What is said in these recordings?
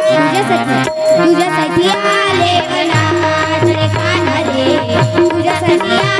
तुझ्यासाठी तुझ्यासाठी आले कला तुझ्यासाठी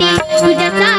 பாட்டி சுஜாதா